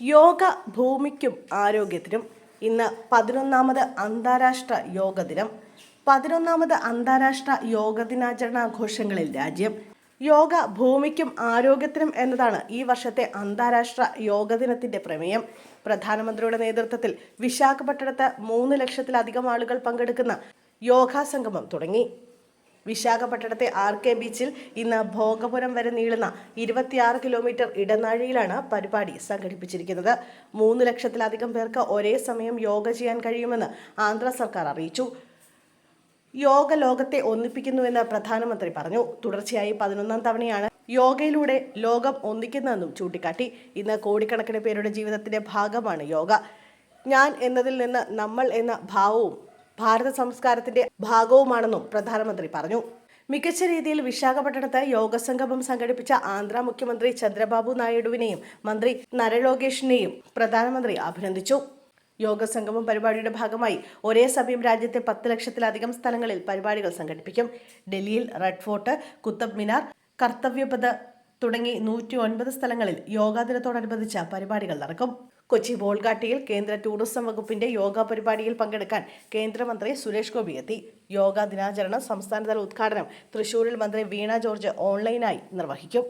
യോഗ ഭൂമിക്കും ആരോഗ്യത്തിനും. ഇന്ന് പതിനൊന്നാമത് അന്താരാഷ്ട്ര യോഗ ദിനം. പതിനൊന്നാമത് അന്താരാഷ്ട്ര യോഗ ദിനാചരണാഘോഷങ്ങളിൽ രാജ്യം. യോഗ ഭൂമിക്കും ആരോഗ്യത്തിനും എന്നതാണ് ഈ വർഷത്തെ അന്താരാഷ്ട്ര യോഗ ദിനത്തിന്റെ പ്രമേയം. പ്രധാനമന്ത്രിയുടെ നേതൃത്വത്തിൽ വിശാഖപട്ടണത്ത് മൂന്ന് ലക്ഷത്തിലധികം ആളുകൾ പങ്കെടുക്കുന്ന യോഗാ സംഗമം തുടങ്ങി. വിശാഖപട്ടണത്തെ ആർ കെ ബീച്ചിൽ ഇന്ന് ഭോഗപുരം വരെ നീളുന്ന ഇരുപത്തിയാറ് കിലോമീറ്റർ ഇടനാഴിയിലാണ് പരിപാടി സംഘടിപ്പിച്ചിരിക്കുന്നത്. മൂന്ന് ലക്ഷത്തിലധികം പേർക്ക് ഒരേ സമയം യോഗ ചെയ്യാൻ കഴിയുമെന്ന് ആന്ധ്ര സർക്കാർ അറിയിച്ചു. യോഗ ലോകത്തെ ഒന്നിപ്പിക്കുന്നുവെന്ന് പ്രധാനമന്ത്രി പറഞ്ഞു. തുടർച്ചയായി പതിനൊന്നാം തവണയാണ് യോഗയിലൂടെ ലോകം ഒന്നിക്കുന്നതെന്നും ചൂണ്ടിക്കാട്ടി. ഇന്ന് കോടിക്കണക്കിന് പേരുടെ ജീവിതത്തിന്റെ ഭാഗമാണ് യോഗ. ഞാൻ എന്നതിൽ നിന്ന് നമ്മൾ എന്ന ഭാവവും ഭാരത സംസ്കാരത്തിന്റെ ഭാഗവുമാണെന്നും പ്രധാനമന്ത്രി പറഞ്ഞു. മികച്ച രീതിയിൽ വിശാഖപട്ടണത്ത് യോഗസംഗമം സംഘടിപ്പിച്ച ആന്ധ്ര മുഖ്യമന്ത്രി ചന്ദ്രബാബു നായിഡുവിനെയും മന്ത്രി നരലോകേഷിനെയും പ്രധാനമന്ത്രി അഭിനന്ദിച്ചു. യോഗസംഗമം പരിപാടിയുടെ ഭാഗമായി ഒരേ സമയം രാജ്യത്തെ പത്ത് ലക്ഷത്തിലധികം സ്ഥലങ്ങളിൽ പരിപാടികൾ സംഘടിപ്പിക്കും. ഡൽഹിയിൽ റെഡ് ഫോർട്ട് കുത്തബ് മിനാർ കർത്തവ്യപഥ തുടങ്ങി നൂറ്റി ഒൻപത് സ്ഥലങ്ങളിൽ യോഗാ ദിനത്തോടനുബന്ധിച്ച പരിപാടികൾ നടക്കും. കൊച്ചി ബോൾഗാട്ടിയിൽ കേന്ദ്ര ടൂറിസം വകുപ്പിന്റെ യോഗ പരിപാടിയിൽ പങ്കെടുക്കാൻ കേന്ദ്രമന്ത്രി സുരേഷ് ഗോപി എത്തി. യോഗ ദിനാചരണം സംസ്ഥാനതല ഉദ്ഘാടനം തൃശൂരിൽ മന്ത്രി വീണ ജോർജ് ഓൺലൈനായി നിർവഹിക്കും.